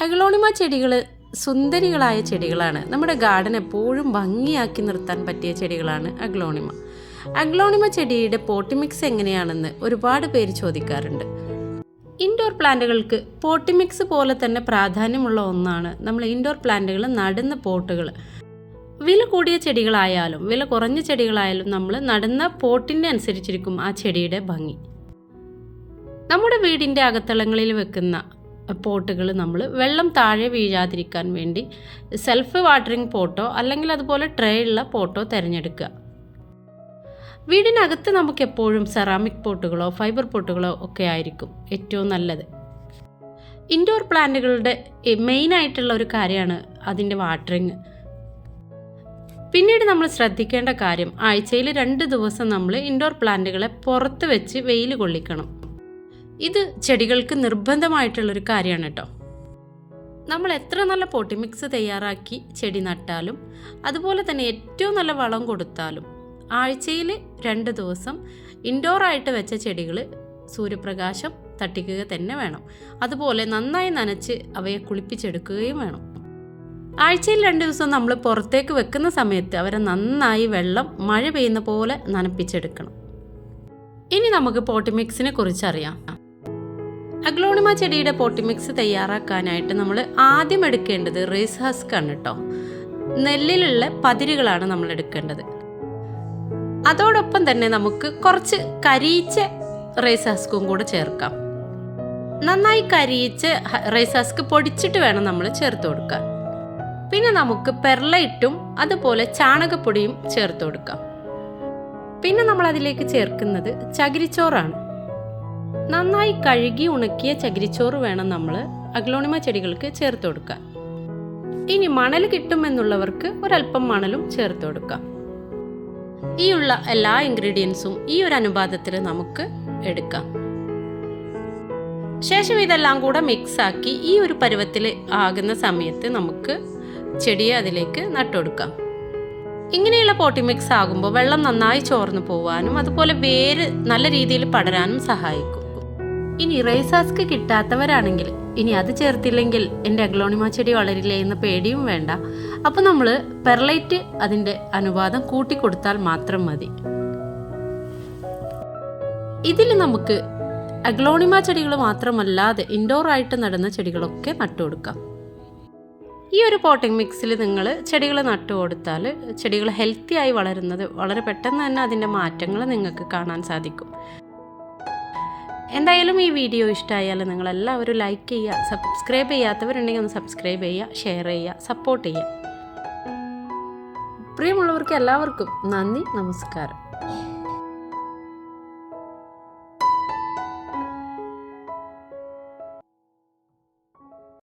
Aglaonema ചെടികൾ സുന്ദരികളായ ചെടികളാണ്. നമ്മുടെ ഗാർഡൻ എപ്പോഴും ഭംഗിയാക്കി നിർത്താൻ പറ്റിയ ചെടികളാണ് അഗ്ലോണിമ. അഗ്ലോണിമ ചെടിയുടെ പോട്ടിമിക്സ് എങ്ങനെയാണെന്ന് ഒരുപാട് പേര് ചോദിക്കാറുണ്ട്. ഇൻഡോർ പ്ലാന്റുകൾക്ക് പോട്ടിമിക്സ് പോലെ തന്നെ പ്രാധാന്യമുള്ള ഒന്നാണ് നമ്മൾ ഇൻഡോർ പ്ലാന്റുകൾ നടുന്ന പോട്ടുകൾ. വില കൂടിയ ചെടികളായാലും വില കുറഞ്ഞ ചെടികളായാലും നമ്മൾ നടുന്ന പോട്ടിന്റെ അനുസരിച്ചിരിക്കും ആ ചെടിയുടെ ഭംഗി. നമ്മുടെ വീടിന്റെ അകത്തളങ്ങളിൽ വെക്കുന്ന പോട്ടുകൾ നമ്മൾ വെള്ളം താഴെ വീഴാതിരിക്കാൻ വേണ്ടി സെൽഫ് വാട്ടറിംഗ് പോട്ടോ അല്ലെങ്കിൽ അതുപോലെ ട്രേ ഉള്ള പോട്ടോ തിരഞ്ഞെടുക്കുക. വീടിനകത്ത് നമുക്ക് എപ്പോഴും സെറാമിക് പോട്ടുകളോ ഫൈബർ പോട്ടുകളോ ഒക്കെ ആയിരിക്കും ഏറ്റവും നല്ലത്. ഇൻഡോർ പ്ലാന്റുകളുടെ മെയിൻ ആയിട്ടുള്ള ഒരു കാര്യമാണ് അതിന്റെ വാട്ടറിങ് പിന്നീട് നമ്മൾ ശ്രദ്ധിക്കേണ്ട കാര്യം ആഴ്ചയിൽ രണ്ട് ദിവസം നമ്മൾ ഇൻഡോർ പ്ലാന്റുകളെ പുറത്ത് വെച്ച് വെയിൽ കൊള്ളിക്കണം. ഇത് ചെടികൾക്ക് നിർബന്ധമായിട്ടുള്ളൊരു കാര്യമാണ് കേട്ടോ. നമ്മൾ എത്ര നല്ല പൊട്ടി മിക്സ് തയ്യാറാക്കി ചെടി നട്ടാലും അതുപോലെ തന്നെ ഏറ്റവും നല്ല വളം കൊടുത്താലും ആഴ്ചയിൽ രണ്ട് ദിവസം ഇൻഡോറായിട്ട് വെച്ച ചെടികൾ സൂര്യപ്രകാശം തട്ടിക്കുക തന്നെ വേണം. അതുപോലെ നന്നായി നനച്ച് അവയെ കുളിപ്പിച്ചെടുക്കുകയും വേണം. ആഴ്ചയിൽ രണ്ട് ദിവസം നമ്മൾ പുറത്തേക്ക് വെക്കുന്ന സമയത്ത് അവരെ നന്നായി വെള്ളം മഴ പെയ്യുന്ന പോലെ നനപ്പിച്ചെടുക്കണം. ഇനി നമുക്ക് പോട്ടിമിക്സിനെ കുറിച്ച് അറിയാം അഗ്ലോണിമ ചെടിയുടെ പോട്ടിമിക്സ് തയ്യാറാക്കാനായിട്ട് നമ്മൾ ആദ്യം എടുക്കേണ്ടത് റേസ് ഹസ്ക് ആണ് കേട്ടോ നെല്ലിലുള്ള പതിരുകളാണ് നമ്മൾ എടുക്കേണ്ടത്. അതോടൊപ്പം തന്നെ നമുക്ക് കുറച്ച് കരിയിച്ച റേസ് ഹസ്കും കൂടെ ചേർക്കാം. നന്നായി കരിയിച്ച് റേസ് ഹസ്ക് പൊടിച്ചിട്ട് വേണം നമ്മൾ ചേർത്ത് കൊടുക്കാൻ. പിന്നെ നമുക്ക് പെർലൈറ്റും അതുപോലെ ചാണകപ്പൊടിയും ചേർത്ത് കൊടുക്കാം. പിന്നെ നമ്മൾ അതിലേക്ക് ചേർക്കുന്നത് ചകിരിച്ചോറാണ്. നന്നായി കഴുകി ഉണക്കിയ ചകിരിച്ചോറ് വേണം നമ്മൾ അഗ്ലോണിമ ചെടികൾക്ക് ചേർത്ത് കൊടുക്കാൻ. ഇനി മണൽ കിട്ടുമെന്നുള്ളവർക്ക് ഒരല്പം മണലും ചേർത്ത് കൊടുക്കാം. ഈ ഉള്ള എല്ലാ ഇൻഗ്രീഡിയൻസും ഈ ഒരു അനുപാതത്തിൽ നമുക്ക് എടുക്കാം. ശേഷം ഇതെല്ലാം കൂടെ മിക്സ് ആക്കി ഈ ഒരു പരുവത്തിൽ ആകുന്ന സമയത്ത് നമുക്ക് ചെടിയെ അതിലേക്ക് നട്ടുകൊടുക്കാം ഇങ്ങനെയുള്ള പോട്ടി മിക്സ് ആകുമ്പോൾ വെള്ളം നന്നായി ചോർന്നു പോവാനും അതുപോലെ വേര് നല്ല രീതിയിൽ പടരാനും സഹായിക്കും. ഇനി റേസാസ്ക് കിട്ടാത്തവരാണെങ്കിൽ ഇനി അത് ചേർത്തില്ലെങ്കിൽ എന്റെ അഗ്ലോണിമ ചെടി വളരില്ലേ എന്ന പേടിയും വേണ്ട. അപ്പോൾ നമ്മൾ പെർലൈറ്റ് അതിന്റെ അനുപാതം കൂട്ടിക്കൊടുത്താൽ മാത്രം മതി. ഇതിൽ നമുക്ക് അഗ്ലോണിമ ചെടികൾ മാത്രമല്ലാതെ ഇൻഡോർ ആയിട്ട് നടുന്ന ചെടികളൊക്കെ നട്ടുകൊടുക്കാം ഈ ഒരു പോട്ടിംഗ് മിക്സിൽ നിങ്ങൾ ചെടികൾ നട്ടു കൊടുത്താൽ ചെടികൾ ഹെൽത്തി ആയി വളരുന്നത് വളരെ പെട്ടെന്ന് തന്നെ അതിന്റെ മാറ്റങ്ങൾ നിങ്ങൾക്ക് കാണാൻ സാധിക്കും. എന്തായാലും ഈ വീഡിയോ ഇഷ്ടമായാൽ നിങ്ങളെല്ലാവരും ലൈക്ക് ചെയ്യുക സബ്സ്ക്രൈബ് ചെയ്യാത്തവരുണ്ടെങ്കിൽ ഒന്ന് സബ്സ്ക്രൈബ് ചെയ്യുക ഷെയർ ചെയ്യുക സപ്പോർട്ട് ചെയ്യുക. പ്രിയമുള്ളവർക്ക് എല്ലാവർക്കും നന്ദി നമസ്കാരം.